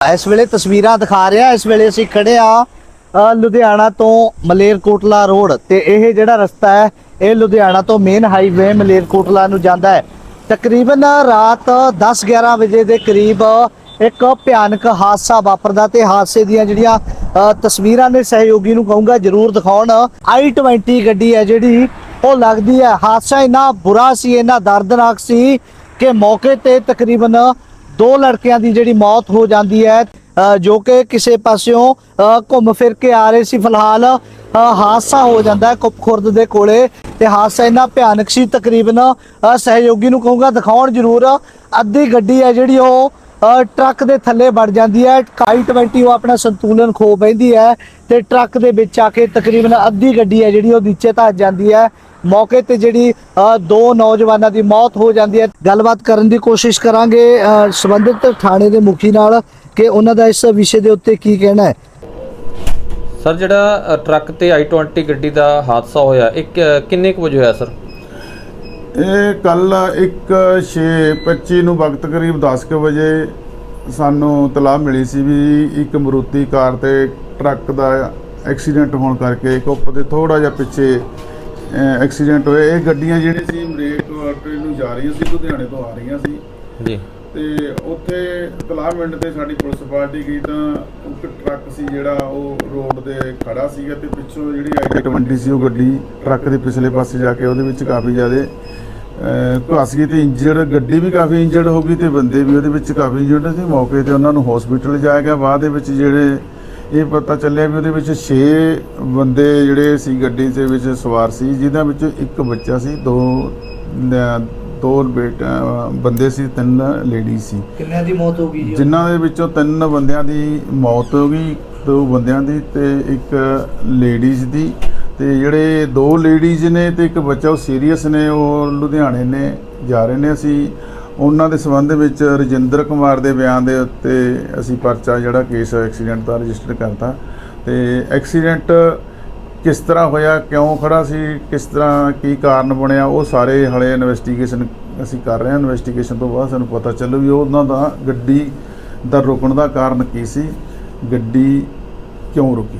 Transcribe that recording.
ਇਸ ਵੇਲੇ ਤਸਵੀਰਾਂ ਦਿਖਾ ਰਿਹਾ ਇਸ ਵੇਲੇ ਅਸੀਂ ਖੜੇ ਆ ਲੁਧਿਆਣਾ ਤੋਂ ਮਲੇਰਕੋਟਲਾ ਰੋਡ ਤੇ ਇਹ ਜਿਹੜਾ ਰਸਤਾ ਹੈ ਇਹ ਲੁਧਿਆਣਾ ਤੋਂ ਮੇਨ ਹਾਈਵੇ ਮਲੇਰਕੋਟਲਾ ਨੂੰ ਜਾਂਦਾ ਹੈ। ਤਕਰੀਬਨ ਰਾਤ 10-11 ਵਜੇ ਦੇ ਕਰੀਬ ਇੱਕ ਭਿਆਨਕ ਹਾਦਸਾ ਵਾਪਰਦਾ ਤੇ ਹਾਦਸੇ ਦੀਆਂ ਜਿਹੜੀਆਂ ਅ, ਤਸਵੀਰਾਂ ਨੇ ਸਹਿਯੋਗੀ ਨੂੰ ਕਹੂੰਗਾ ਜਰੂਰ ਦਿਖਾਉਣ। i20 ਗੱਡੀ ਹੈ ਜਿਹੜੀ ਉਹ ਲੱਗਦੀ ਹੈ ਹਾਦਸਾ ਇੰਨਾ ਬੁਰਾ ਸੀ ਇੰਨਾ ਦਰਦਨਾਕ ਸੀ ਕਿ ਮੌਕੇ ਤੇ ਤਕਰੀਬਨ ਦੋ ਲੜਕਿਆਂ ਦੀ ਜਿਹੜੀ ਮੌਤ ਹੋ ਜਾਂਦੀ ਹੈ ਜੋ ਕਿ ਕਿਸੇ ਪਾਸਿਓਂ ਘੁੰਮ ਫਿਰ ਕੇ ਆ ਰਹੇ ਸੀ। ਫਿਲਹਾਲ ਹਾਦਸਾ ਹੋ ਜਾਂਦਾ ਹੈ ਦੇ ਕੋਲੇ ਤੇ ਹਾਦਸਾ ਇੰਨਾ ਭਿਆਨਕ ਸੀ ਤਕਰੀਬਨ ਅ, ਸਹਿਯੋਗੀ ਨੂੰ ਕਹੂੰਗਾ ਦਿਖਾਉਣ ਜ਼ਰੂਰ ਅੱਧੀ ਗੱਡੀ ਹੈ ਜਿਹੜੀ ਉਹ ਅ, ਟਰੱਕ ਦੇ ਥੱਲੇ ਵੜ ਜਾਂਦੀ ਹੈ। ਕਾਈ 20 ਉਹ ਆਪਣਾ ਸੰਤੁਲਨ ਖੋ ਬੈਂਦੀ ਹੈ ਤੇ ਟਰੱਕ ਦੇ ਵਿੱਚ ਆ ਕੇ ਤਕਰੀਬਨ ਅੱਧੀ ਗੱਡੀ ਹੈ ਜਿਹੜੀ ਉਹ ਨੀਚੇ ਧੱਜ ਜਾਂਦੀ ਹੈ। ਮੌਕੇ ਤੇ ਜਿਹੜੀ ਦੋ ਨੌਜਵਾਨਾਂ ਦੀ ਮੌਤ ਹੋ ਜਾਂਦੀ ਹੈ। ਗੱਲਬਾਤ ਕਰਨ ਦੀ ਕੋਸ਼ਿਸ਼ ਕਰਾਂਗੇ ਸੰਬੰਧਿਤ ਥਾਣੇ ਦੇ ਮੁਖੀ ਨਾਲ ਕਿ ਉਹਨਾਂ ਦਾ ਇਸ ਵਿਸ਼ੇ ਦੇ ਉੱਤੇ ਕੀ ਕਹਿਣਾ ਹੈ। ਸਰ ਜਿਹੜਾ ਟਰੱਕ ਤੇ i20 ਗੱਡੀ ਦਾ ਹਾਦਸਾ ਹੋਇਆ ਇਹ ਕਿ- ਕਿੰਨੇ ਕੁ ਵਜੇ ਹੋਇਆ ਸਰ? ਇਹ ਕੱਲ 1:25 ਨੂੰ ਵਕਤ ਕਰੀਬ 10 ਕੁ ਵਜੇ ਸਾਨੂੰ ਤਲਾਹ ਮਿਲੀ ਸੀ ਵੀ ਇੱਕ ਮਰੂਤੀ ਕਾਰ ਤੇ ਟਰੱਕ ਦਾ ਐਕਸੀਡੈਂਟ ਹੋਣ ਕਰਕੇ ਕੁੱਪ ਦੇ ਥੋੜਾ ਜਿਹਾ ਪਿੱਛੇ ਐਕਸੀਡੈਂਟ ਹੋਇਆ। ਇਹ ਗੱਡੀਆਂ ਜਿਹੜੀਆਂ ਸੀ ਮਰੇਕ ਵਾਟਰ ਨੂੰ ਜਾ ਰਹੀਆਂ ਸੀ ਲੁਧਿਆਣੇ ਤੋਂ ਆ ਰਹੀਆਂ ਸੀ। ਜੀ। ਤੇ ਉੱਥੇ ਤਲਾਹ ਮਿੰਟ ਤੇ ਸਾਡੀ ਪੁਲਿਸ ਪਾਰਟੀ ਗਈ ਤਾਂ ਇੱਕ ਟਰੱਕ ਸੀ ਜਿਹੜਾ ਉਹ ਰੋਡ ਤੇ ਖੜਾ ਸੀਗਾ ਤੇ ਪਿੱਛੋਂ ਜਿਹੜੀ i20 ਸੀ ਉਹ ਗੱਡੀ ਟਰੱਕ ਦੇ ਪਿਛਲੇ ਪਾਸੇ ਜਾ ਕੇ ਉਹਦੇ ਵਿੱਚ ਕਾਫੀ ਜ਼ਿਆਦੇ ਘਸ ਗਈ ਤੇ ਇੰਜਰਡ ਗੱਡੀ ਵੀ ਕਾਫੀ ਇੰਜਰਡ ਹੋ ਗਈ ਤੇ ਬੰਦੇ ਵੀ ਉਹਦੇ ਵਿੱਚ ਕਾਫੀ ਇੰਜਰਡ ਸੀ ਮੌਕੇ ਤੇ ਉਹਨਾਂ ਨੂੰ ਹਸਪੀਟਲ ਲਿਜਾਇਆ ਗਿਆ। ਬਾਅਦ ਦੇ ਵਿੱਚ ਜਿਹੜੇ ਇਹ ਪਤਾ ਚੱਲਿਆ ਵੀ ਉਹਦੇ ਵਿੱਚ 6 ਬੰਦੇ ਜਿਹੜੇ ਸੀ ਗੱਡੀ ਦੇ ਵਿੱਚ ਸਵਾਰ ਸੀ ਜਿਨ੍ਹਾਂ ਵਿੱਚੋਂ ਇੱਕ ਬੱਚਾ ਸੀ ਦੋ ਦੋ ਬੇਟਾ ਬੰਦੇ ਸੀ ਤਿੰਨ ਲੇਡੀ ਸੀ। ਕਿੰਨਿਆਂ ਦੀ ਮੌਤ ਹੋ ਗਈ ਜਿਨ੍ਹਾਂ ਦੇ ਵਿੱਚੋਂ ਤਿੰਨ ਬੰਦਿਆਂ ਦੀ ਮੌਤ ਹੋ ਗਈ ਦੋ ਬੰਦਿਆਂ ਦੀ ਤੇ ਇੱਕ ਲੇਡੀਜ਼ ਦੀ। ਤੇ ਜਿਹੜੇ ਦੋ ਲੇਡੀਜ਼ ਨੇ ਤੇ ਇੱਕ ਬੱਚਾ ਉਹ ਸੀਰੀਅਸ ਨੇ ਉਹ ਲੁਧਿਆਣੇ ਨੇ ਜਾ ਰਹੇ ਨੇ ਅਸੀਂ। ਉਹਨਾਂ ਦੇ ਸੰਬੰਧ ਵਿੱਚ ਰਜਿੰਦਰ ਕੁਮਾਰ ਦੇ ਬਿਆਨ ਦੇ ਉੱਤੇ ਅਸੀਂ ਪਰਚਾ ਜਿਹੜਾ ਕੇਸ ਐਕਸੀਡੈਂਟ ਦਾ ਰਜਿਸਟਰ ਕਰਤਾ। ਤੇ ਐਕਸੀਡੈਂਟ ਕਿਸ ਤਰ੍ਹਾਂ ਹੋਇਆ, ਕਿਉਂ ਖੜਾ ਸੀ, ਕਿਸ ਤਰ੍ਹਾਂ ਕੀ ਕਾਰਨ ਬਣਿਆ, ਉਹ ਸਾਰੇ ਹਲੇ ਇਨਵੈਸਟੀਗੇਸ਼ਨ ਅਸੀਂ ਕਰ ਰਹੇ ਹਾਂ। ਇਨਵੈਸਟੀਗੇਸ਼ਨ ਤੋਂ ਬਾਅਦ ਸਾਨੂੰ ਪਤਾ ਚੱਲੂ ਵੀ ਉਹਨਾਂ ਦਾ ਗੱਡੀ ਦਾ ਰੁਕਣ ਦਾ ਕਾਰਨ ਕੀ ਸੀ, ਗੱਡੀ ਕਿਉਂ ਰੁਕੀ।